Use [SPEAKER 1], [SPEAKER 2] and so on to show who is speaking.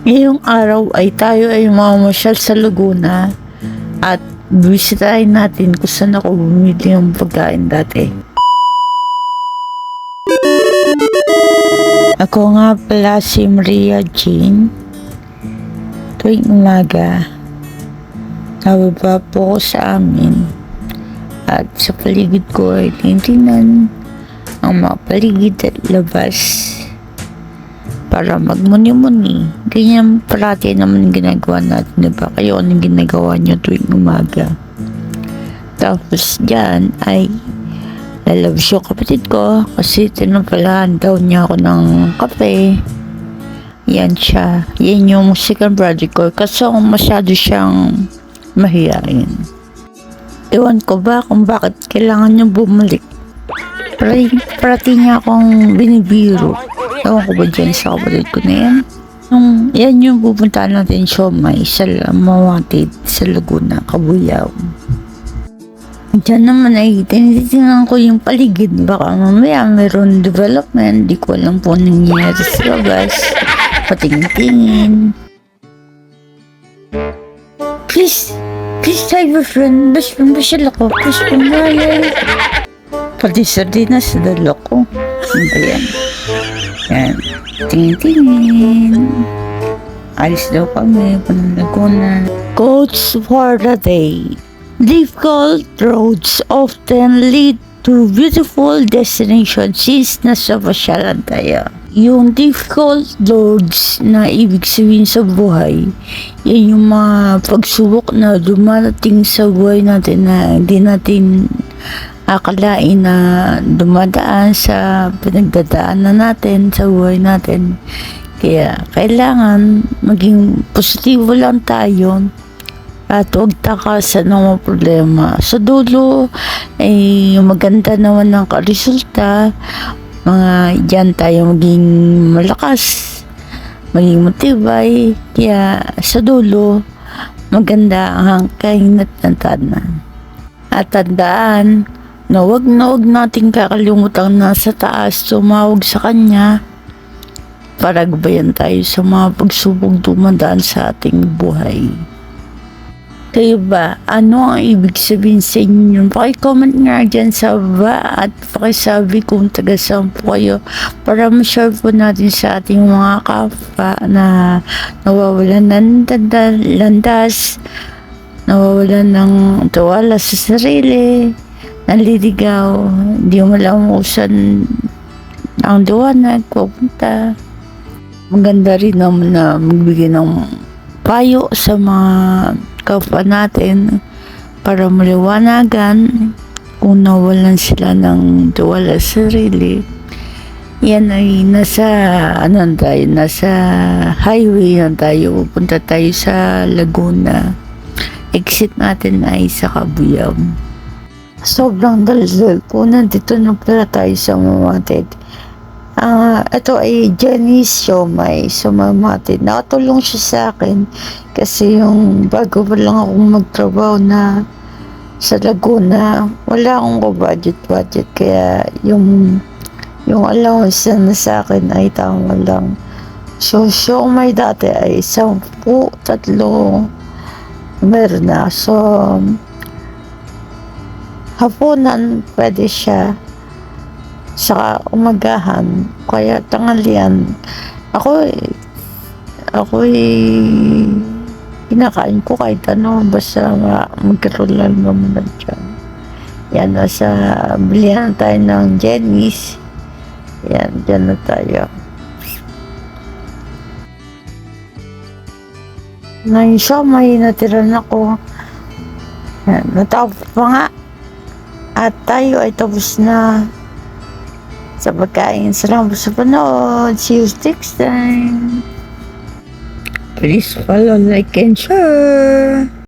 [SPEAKER 1] Ngayong araw ay tayo ay mamasyal sa Laguna at bisitahin natin kung saan ako bumili ng pagkain dati. Ako nga pala si Maria Jean. Tuwing umaga, nababa po ko sa amin at sa paligid ko ay tinitingnan ang mga paligid at labas para magmuni-muni. Ganyan parati naman ginagawa natin, di ba? Kayo anong ginagawa nyo tuwing umaga? Tapos dyan ay lalabas yung kapatid ko kasi tinapalaan daw niya ako ng kape. Yan siya. Yan yung second brother ko. Kaso masyado siyang mahihain. Ewan ko ba kung bakit kailangan niya bumalik. Parati, parati niya akong binibiro. Ewan ko ba dyan sa kapatid ko na yan? Nung, yan yung pupuntahan natin siomay sa Mawatid, sa Laguna, Kabuyaw. Diyan naman ay tinitingnan ko yung paligid. Baka mamaya mayroon development. Di ko alam po nangyayari sa labas. Patingin-tingin. Please, please tell your friend. Best friend, basyal ako. Please, pumayay. Pati sardinas sa dalo ko. Ano ba yan? Yan. Tingin-tingin. Alis daw kami. Panalagunan. Quotes for the day. Difficult roads often lead to beautiful destinations since nasa pasyalan tayo. Yung difficult roads na ibig sabihin sa buhay, yan yung mga pagsubok na dumarating sa buhay natin na hindi natin akalain na dumadaan sa pinagdadaanan natin sa buhay natin. Kaya kailangan maging positibo lang tayo at huwag takasan ng mga problema. Sa dulo, ay maganda naman ang resulta. Mga dyan tayo maging malakas, maging matibay. Kaya sa dulo, maganda ang kahinat-natanan. At tandaan, na wag na wag nating kakalimutan na sa taas tumawag sa Kanya para gabayan tayo sa mga pagsubok dumadaan sa ating buhay. Kayo ba? Ano ang ibig sabihin sa inyo? Pakicomment nga dyan sa baba at pakisabi kung taga saan po kayo para ma-share po natin sa ating mga kapwa na nawawalan ng landas, nawawalan ng tuwala sa sarili, naliligaw, hindi mo alam kung saan ang duwanag, pupunta. Maganda rin naman na magbigay ng payo sa mga kapwa natin para maliwanagan kung nawalan sila ng tuwala sa sarili. Yan ay nasa, ano na tayo, nasa highway na tayo. Pupunta tayo sa Laguna. Exit natin ay sa Kabuyam. Sobrang daldal po. Nandito na pala tayo sa Mamatid. Ah, ito ay Jenny Siomay sa Mamatid. Nakatulong siya sa akin kasi yung bago pa lang akong magtrabaho na sa Laguna, wala akong budget budget kaya yung yung allowance na sa akin ay tama lang. So, siomay dati ay sampu, tatlo, meron na. So, hapunan pwede siya. Saka umagahan kaya tanghalian. Ako ako kinakain ko kahit ano basta ma- magkaroon lang naman na dyan. Yan nasa bilihan tayo ng Jenny's. Yan dyan na tayo. Ngayon siya may natiran ako. Yan, natapos pa nga at tayo ay tapos na sa pagkain. Salamat sa panood. See you next time. Please follow, like, and share.